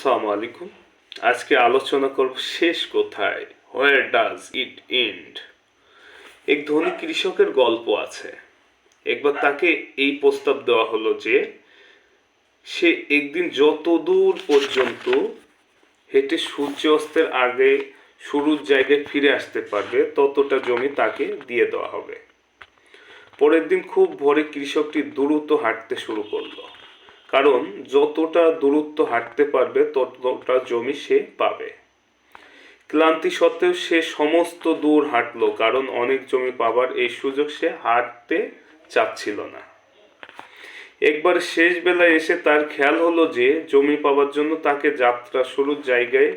আসসালামু আলাইকুম। আজকে আলোচনা করব শেষ কোথায়? হোয়ার ডাজ ইট এন্ড এক ধনী কৃষকের গল্প আছে। একবার তাকে এই প্রস্তাব দেওয়া হলো যে, সে একদিন যত দূর পর্যন্ত হেঁটে সূর্য অস্তের আগে শুরুর জায়গায় ফিরে আসতে পারবে, ততটা জমি তাকে দিয়ে দেওয়া হবে। পরের দিন খুব ভোরে কৃষকটি দ্রুত হাঁটতে শুরু করল। কারণ যতটা দূরত্ব হাঁটতে পারবে, ততটা জমি সে পাবে। ক্লান্তি সত্ত্বেও সে সমস্ত দূর হাঁটলো, কারণ অনেক জমি পাবার এই সুযোগ সে হাঁটতে চাচ্ছিল না। একবার শেষ বেলায় এসে তার খেয়াল হলো যে, জমি পাওয়ার জন্য তাকে যাত্রা শুরুর জায়গায়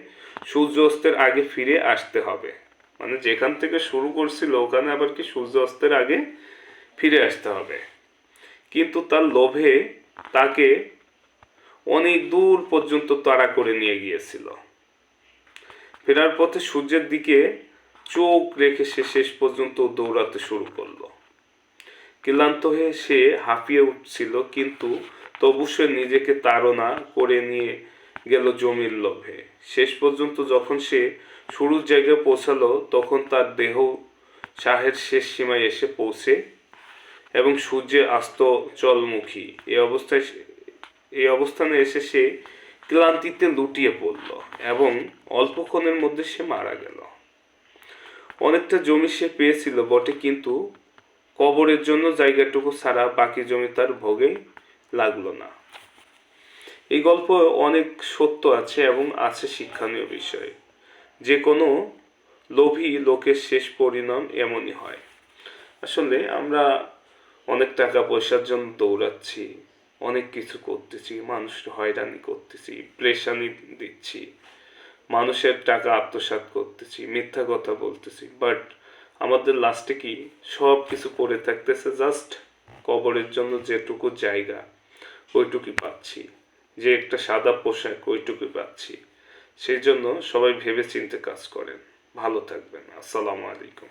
সূর্য অস্তের আগে ফিরে আসতে হবে। মানে যেখান থেকে শুরু করছিল, ওখানে আবার কি সূর্য অস্তের আগে ফিরে আসতে হবে। কিন্তু তার লোভে তাকে অনেক দূর পর্যন্ত তাড়া করে নিয়ে গিয়েছিল। ফেরার পথে সূর্যের দিকে চোখ রেখে সে শেষ পর্যন্ত দৌড়াতে শুরু করল। ক্লান্ত হয়ে সে হাঁপিয়ে উঠছিল, কিন্তু তবু সে নিজেকে তাড়না করে নিয়ে গেল জমির লোভে। শেষ পর্যন্ত যখন সে শুরুর জায়গায় পৌঁছালো, তখন তার দেহ শাহের শেষ সীমায় এসে পৌঁছে এবং সূর্যে আস্ত চলমুখী। এই অবস্থায় এই অবস্থানে এসে সে ক্লান্তিতে লুটিয়ে পড়ল এবং অল্পক্ষণের মধ্যে সে মারা গেল। অনেকটা জমি সে পেয়েছিল বটে, কিন্তু কবরের জন্য জায়গাটুকু ছাড়া বাকি জমি তার ভোগে লাগল না। এই গল্প অনেক সত্য আছে এবং আছে শিক্ষণীয় বিষয়। যে কোনো লোভী লোকের শেষ পরিণাম এমনই হয়। আসলে আমরা অনেক টাকা পয়সার জন্য দৌড়াচ্ছি, অনেক কিছু করতেছি, মানুষকে হয়রানি করতেছি প্রেশানি দিচ্ছি, মানুষের টাকা আত্মসাৎ করতেছি, মিথ্যা কথা বলতেছি বাট আমাদের লাস্টে কি? সব কিছু পড়ে থাকতেছে জাস্ট কবরের জন্য যেটুকু জায়গা ওইটুকুই পাচ্ছি, যে একটা সাদা পোশাক ওইটুকুই পাচ্ছি। সেই জন্য সবাই ভেবে চিন্তে কাজ করেন। ভালো থাকবেন। আসসালামু আলাইকুম।